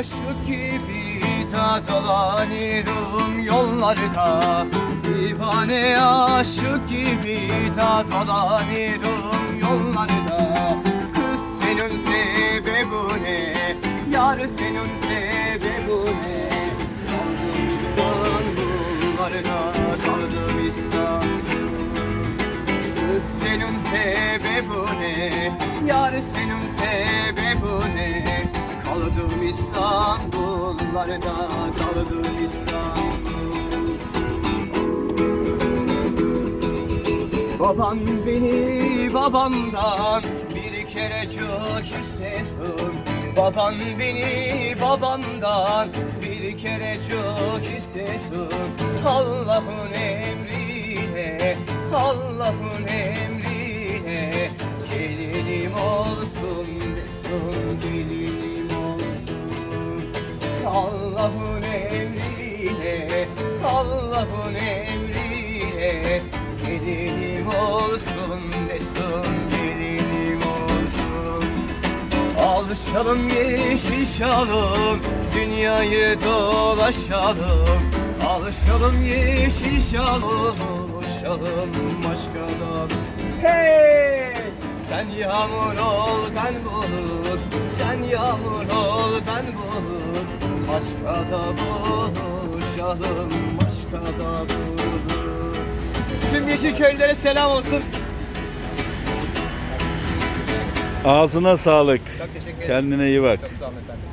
aşık gibi da dolanıyorum yollarda Divane aşık gibi da dolanıyorum yollarda Kız senin sebebi ne? Yar senin sebebi ne? Kaldım İstanbullarda kaldım Kız senin sebebi ne? Yar senin sebebi ne? Kaldım İstanbullarda kaldım İstanbul. Baban beni babamdan bir kere çok istesin. Baban beni babamdan bir kere çok istesin. Allah'ın emriyle, Allah'ın emriyle Gelinim olsun desin, gelinim Allah'ın emriyle Gelinim olsun desin, gelinim olsun. Alışalım yeşil şalım, dünyayı dolaşalım. Alışalım yeşil şalım, uçalım başkadan. Hey! Sen yağmur ol ben bulut, sen yağmur ol ben bulut Başka da buluşalım, başka da bulut Tüm yeşil köylere selam olsun. Ağzına sağlık. Çok teşekkür ederim. Kendine iyi bak. Çok sağ olun efendim.